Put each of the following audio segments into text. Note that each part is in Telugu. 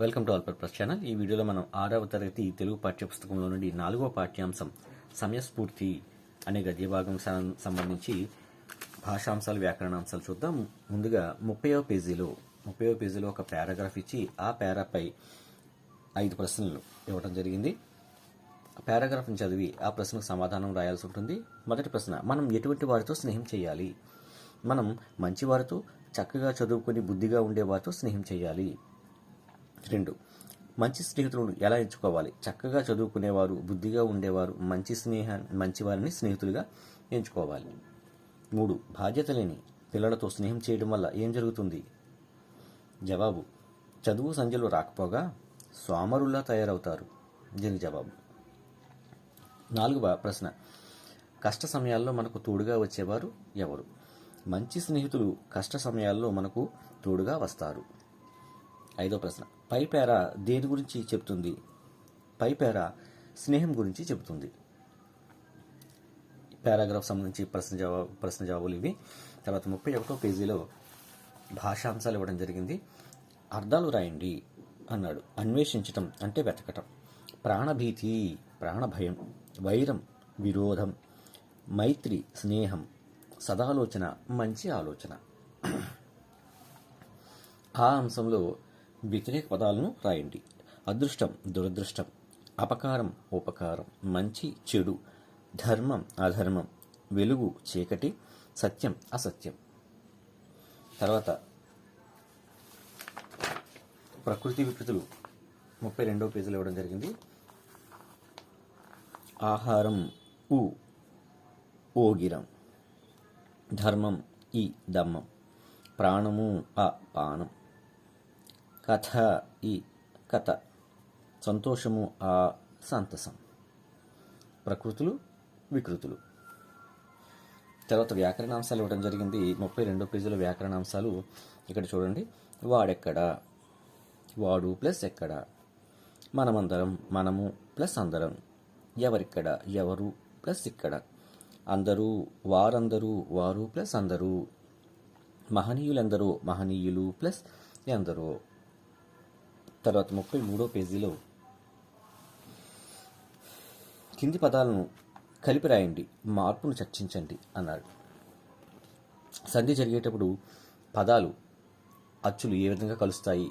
Welcome to all purpose channel. ఈ వీడియోలో మనం ఆరవ తరగతి తెలుగు పాఠ్యపుస్తకంలో నుండి నాలుగో పాఠ్యాంశం సమయస్ఫూర్తి అనే గద్యభాగం సంబంధించి భాషాంశాలు వ్యాకరణాంశాలు చూద్దాం. ముందుగా ముప్పైవ పేజీలో ముప్పైవ పేజీలో ఒక పారాగ్రాఫ్ ఇచ్చి ఆ పారాపై ఐదు ప్రశ్నలు ఇవ్వడం జరిగింది. పారాగ్రాఫ్ని చదివి ఆ ప్రశ్నకు సమాధానం రాయాల్సి ఉంటుంది. మొదటి ప్రశ్న మనం ఎటువంటి వారితో స్నేహం చేయాలి? మనం మంచివారితో చక్కగా చదువుకొని బుద్ధిగా ఉండేవారితో స్నేహం చేయాలి? రెండు. మంచి స్నేహితులను ఎలా ఎంచుకోవాలి? చక్కగా చదువుకునేవారు బుద్ధిగా ఉండేవారు మంచి స్నేహ మంచివారిని స్నేహితులుగా ఎంచుకోవాలి. మూడు. బాధ్యత లేని పిల్లలతో స్నేహం చేయడం వల్ల ఏం జరుగుతుంది? జవాబు. చదువు సంధ్యలు రాకపోగా సోమరుల్లా తయారవుతారు. దీనికి జవాబు. నాలుగవ ప్రశ్న. కష్ట సమయాల్లో మనకు తోడుగా వచ్చేవారు ఎవరు? మంచి స్నేహితులు కష్ట సమయాల్లో మనకు తోడుగా వస్తారు. ఐదో ప్రశ్న. పైపేర దేని గురించి చెబుతుంది పైపేర స్నేహం గురించి చెబుతుంది. పారాగ్రాఫ్ సంబంధించి ప్రశ్న జవాబు ప్రశ్న జవాబులు ఇవి. తర్వాత ముప్పై ఒకటో పేజీలో భాషాంశాలు ఇవ్వడం జరిగింది. అర్థాలు రాయండి అన్నాడు. అన్వేషించటం అంటే వెతకటం. ప్రాణభీతి ప్రాణభయం వైరం విరోధం మైత్రి స్నేహం సదాలోచన మంచి ఆలోచన. ఆ అంశంలో వ్యతిరేక పదాలను రాయండి. అదృష్టం దురదృష్టం అపకారం ఉపకారం మంచి చెడు ధర్మం అధర్మం వెలుగు చీకటి సత్యం అసత్యం. తర్వాత ప్రకృతి వికృతులు. ముప్పై రెండవ పేజీలో ఇవ్వడం జరిగింది. ఆహారం ఉ ఓగిరం. ధర్మం ఈ దమ్మం. ప్రాణము అ పానం. కథ ఈ కథ. సంతోషము ఆ సంతసం ప్రకృతులు వికృతులు. తర్వాత వ్యాకరణాంశాలు ఇవ్వడం జరిగింది. ముప్పై రెండో పేజీలో వ్యాకరణాంశాలు ఇక్కడ చూడండి. వాడెక్కడ? వాడు ప్లస్ ఎక్కడ? మనమందరం మనము ప్లస్ అందరం. ఎవరిక్కడ? ఎవరు ప్లస్ ఇక్కడ? అందరూ వారందరూ వారు ప్లస్ అందరూ. మహనీయులందరూ? మహనీయులు ప్లస్ ఎందరో? తర్వాత ముప్పై మూడో పేజీలో కింది పదాలను కలిపి రాయండి మార్పును చర్చించండి అన్నాడు. సంధి జరిగేటప్పుడు పదాలు అచ్చులు ఏ విధంగా కలుస్తాయి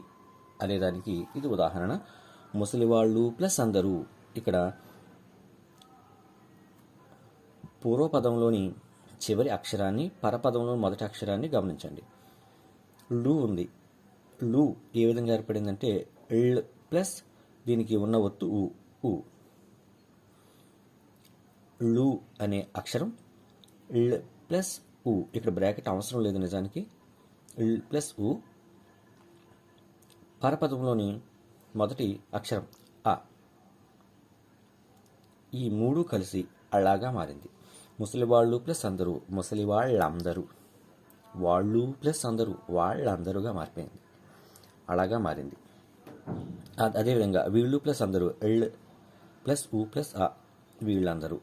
అనేదానికి ఇది ఉదాహరణ. ముసలివాళ్ళు ప్లస్ అందరూ ఇక్కడ పూర్వపదంలోని చివరి అక్షరాన్ని పరపదంలో మొదటి అక్షరాన్ని గమనించండి. లు ఉంది. లు ఏ విధంగా ఏర్పడిందంటే ల్ ప్లస్ దీనికి ఉన్న ఒత్తు ఉ ఉ లు అనే అక్షరం ల్ ప్లస్ ఉ ఇక్కడ బ్రాకెట్ అవసరం లేదు నిజానికి. ల్ ప్లస్ ఉ పరపదంలోని మొదటి అక్షరం అ. ఈ మూడు కలిసి అలాగా మారింది. ముసలివాళ్ళు ప్లస్ అందరూ ముసలి వాళ్ళందరూ వాళ్ళు ప్లస్ అందరూ వాళ్ళందరూగా మారిపోయింది. అలాగా మారింది. అదేవిధంగా వీళ్ళు ప్లస్ అందరూ ఎల్ ప్లస్ ఊ ప్లస్ ఆ వీళ్ళందరూ.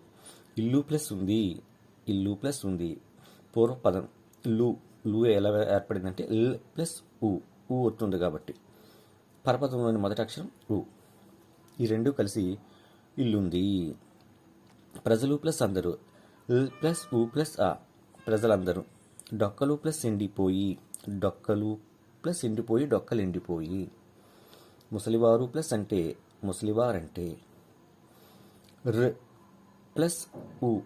ఇల్లు ప్లస్ ఉంది ఇల్లు ప్లస్ ఉంది. పూర్వపదం లు లు ఎలా ఏర్పడిందంటే ఎల్ ప్లస్ ఊ ఊ వస్తుంది కాబట్టి. పరపదంలోని మొదటి అక్షరం ఊ. ఈ రెండు కలిసి ఇల్లుంది. ప్రజలు ప్లస్ అందరూ ల్ ప్లస్ ఊ ప్లస్ ఆ ప్రజలందరూ. డొక్కలు ప్లస్ ఎండిపోయి డొక్కలు ప్లస్ ఎండిపోయి డొక్కలు ఎండిపోయి. ముసలివారు ప్లస్ అంటే ముసలివారంటే. ర్ ప్లస్ ఉ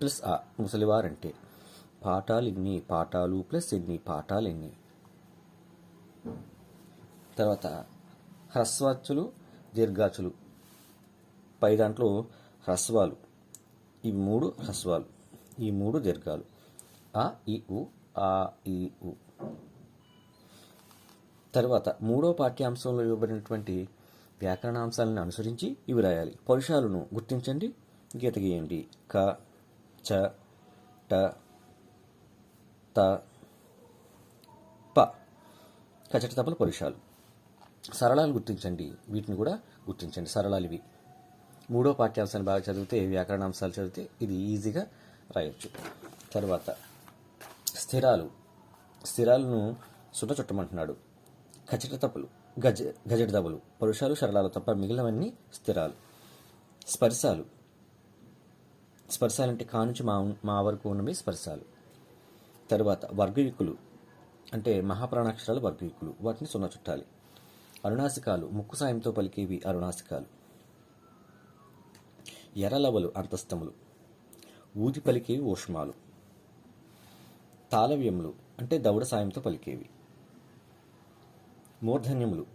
ప్లస్ ఆ ముసలివారంటే. పాఠాలు ఇన్ని పాఠాలు ప్లస్ ఎన్ని పాఠాలు ఎన్ని తర్వాత హ్రస్వాచులు దీర్ఘాచులు పై దాంట్లో హ్రస్వాలు. ఈ మూడు హ్రస్వాలు. ఈ మూడు దీర్ఘాలు. ఆ ఈ ఉ ఆ ఈ ఉ. తర్వాత మూడో పాఠ్యాంశంలో ఇవ్వబడినటువంటి వ్యాకరణాంశాలను అనుసరించి ఇవి రాయాలి. పరుషాలను గుర్తించండి గీత గీయండి. క చ ట త ప. కచట తపల పరుషాలు. సరళాలు గుర్తించండి వీటిని కూడా గుర్తించండి. సరళాలు ఇవి మూడో పాఠ్యాంశాన్ని బాగా చదివితే వ్యాకరణాంశాలు చదివితే ఇది ఈజీగా రాయొచ్చు. తర్వాత స్థిరాలు. స్థిరాలను సుట చుట్టమంటున్నాడు. ఖచట తప్పులు గజ గజట దబులు పరుషాలు శరళాలు తప్ప మిగిలినవన్నీ స్థిరాలు. స్పర్శాలు. స్పర్శాలంటే కా నుంచి మా మా వరకు ఉన్నవి స్పర్శాలు. తరువాత వర్గయుక్కులు అంటే మహాప్రాణాక్షరాలు వర్గయుక్కులు వాటిని సున్నా చుట్టాలి. అరుణాసికాలు. ముక్కు సాయంతో పలికేవి అరుణాసికాలు. ఎర్రలవలు అంతస్తములు. ఊది పలికేవి ఊష్మాలు. తాళవ్యములు. అంటే దౌడ సాయంతో పలికేవి. మూర్ధన్యములు.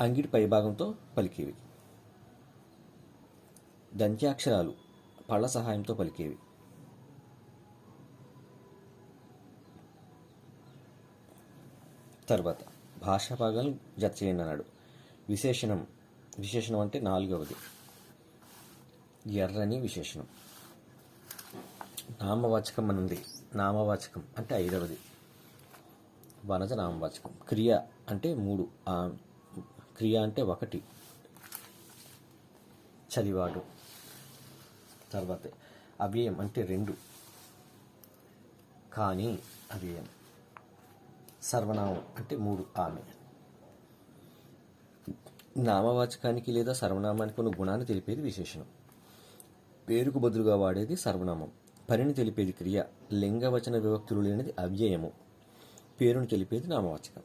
అంగిడి పైభాగంతో పలికేవి. దంత్యాక్షరాలు పళ్ళ సహాయంతో పలికేవి. తర్వాత భాషా భాగాలు జత చేయండి అన్నాడు. విశేషణం విశేషణం అంటే నాలుగవది. ఎర్రని విశేషణం. నామవాచకం అని ఉంది నామవాచకం అంటే ఐదవది. వనజ నామవాచకం క్రియ అంటే మూడు. క్రియ అంటే ఒకటి. చలివాడు. తర్వాత. అవ్యయం అంటే రెండు. కానీ అవ్యయం. సర్వనామం అంటే మూడు. ఆమె. నామవాచకానికి లేదా సర్వనామానికి ఉన్న గుణాన్ని తెలిపేది విశేషణం. పేరుకు బదులుగా వాడేది సర్వనామం. పనిని తెలిపేది క్రియ. లింగవచన వివక్తులు లేనిది అవ్యయము. పేరును తెలిపేది నామవాచకం.